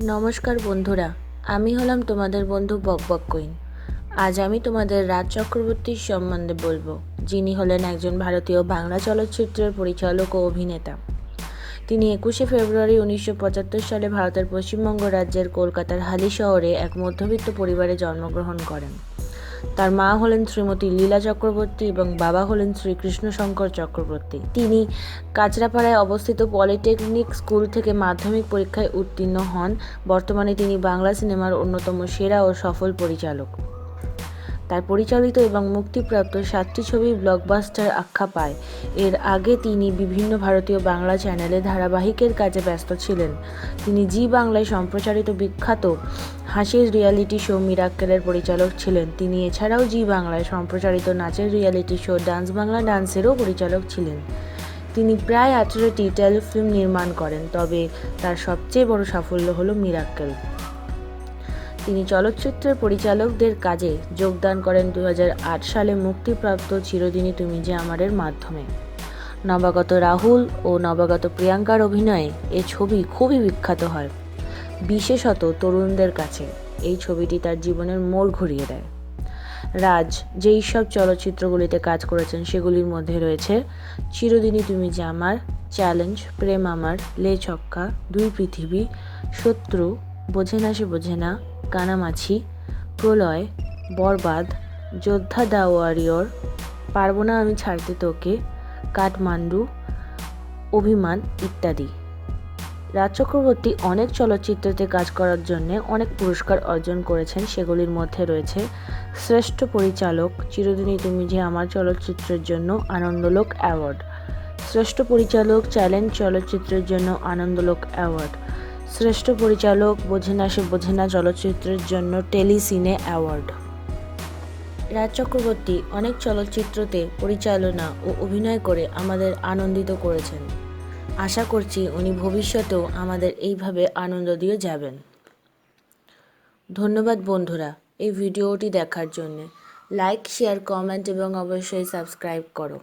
নমস্কার বন্ধুরা, আমি হলাম তোমাদের বন্ধু বকবক কুইন। আজ আমি তোমাদের রাজ চক্রবর্তীর সম্বন্ধে বলব, যিনি হলেন একজন ভারতীয় বাংলা চলচ্চিত্রের পরিচালক ও অভিনেতা। তিনি একুশে ফেব্রুয়ারি উনিশশো পঁচাত্তর সালে ভারতের পশ্চিমবঙ্গ রাজ্যের কলকাতার হালি শহরে এক মধ্যবিত্ত পরিবারে জন্মগ্রহণ করেন। তার মা হলেন শ্রীমতী লীলা চক্রবর্তী এবং বাবা হলেন শ্রীকৃষ্ণ শঙ্কর চক্রবর্তী। তিনি কাঁচরাপাড়ায় অবস্থিত পলিটেকনিক স্কুল থেকে মাধ্যমিক পরীক্ষায় উত্তীর্ণ হন। বর্তমানে তিনি বাংলা সিনেমার অন্যতম সেরা ও সফল পরিচালক। তার পরিচালিত এবং মুক্তিপ্রাপ্ত সাতটি ছবি ব্লকবাস্টার আখ্যা পায়। এর আগে তিনি বিভিন্ন ভারতীয় বাংলা চ্যানেলে ধারাবাহিকের কাজে ব্যস্ত ছিলেন। তিনি জি বাংলায় সম্প্রচারিত বিখ্যাত হাসির রিয়ালিটি শো মিরাক্কেলের পরিচালক ছিলেন। তিনি এছাড়াও জি বাংলায় সম্প্রচারিত নাচের রিয়ালিটি শো ডান্স বাংলা ডান্সেরও পরিচালক ছিলেন। তিনি প্রায় আঠেরোটি টেলিফিল্ম নির্মাণ করেন, তবে তার সবচেয়ে বড় সাফল্য হলো মিরাক্কেল তিনি চলচ্চিত্রের পরিচালকদের কাজে যোগদান করেন দু হাজার আট সালে মুক্তিপ্রাপ্ত চিরদিনই তুমি যে আমারের মাধ্যমে। নবাগত রাহুল ও নবাগত প্রিয়াঙ্কার অভিনয়ে এ ছবি খুবই বিখ্যাত হয়, বিশেষত তরুণদের কাছে। এই ছবিটি তার জীবনের মোড় ঘুরিয়ে দেয়। রাজ, যেই সব চলচ্চিত্রগুলিতে কাজ করেছেন, সেগুলির মধ্যে রয়েছে চিরদিনই তুমি যে আমার, চ্যালেঞ্জ, প্রেম আমার, লে ছক্কা, দুই পৃথিবী, শত্রু বোঝে না সে বোঝে না, কানামাছি, প্রলয়, বরবাদ, যোদ্ধা দা ওয়ারিয়র, পারব না আমি ছাড়তে তোকে, কাঠমান্ডু, অভিমান ইত্যাদি। রাজ চক্রবর্তী অনেক চলচ্চিত্রতে কাজ করার জন্য অনেক পুরস্কার অর্জন করেছেন, সেগুলির মধ্যে রয়েছে, শ্রেষ্ঠ পরিচালক, চিরদিনই তুমি যে আমার চলচ্চিত্রের জন্য আনন্দলোক অ্যাওয়ার্ড। শ্রেষ্ঠ পরিচালক, চ্যালেঞ্জ চলচ্চিত্রের জন্য আনন্দলোক অ্যাওয়ার্ড। শ্রেষ্ঠ পরিচালক বোঝে না, সে বোঝে না চলচ্চিত্রের জন্য টেলিসিনে অ্যাওয়ার্ড। রাজ চক্রবর্তী অনেক চলচ্চিত্রতে পরিচালনা ও অভিনয় করে আমাদের আনন্দিত করেছেন। আশা করছি উনি ভবিষ্যতেও আমাদের এইভাবে আনন্দ দিয়ে যাবেন। ধন্যবাদ বন্ধুরা এই ভিডিওটি দেখার জন্যে। লাইক, শেয়ার, কমেন্ট এবং অবশ্যই সাবস্ক্রাইব করো।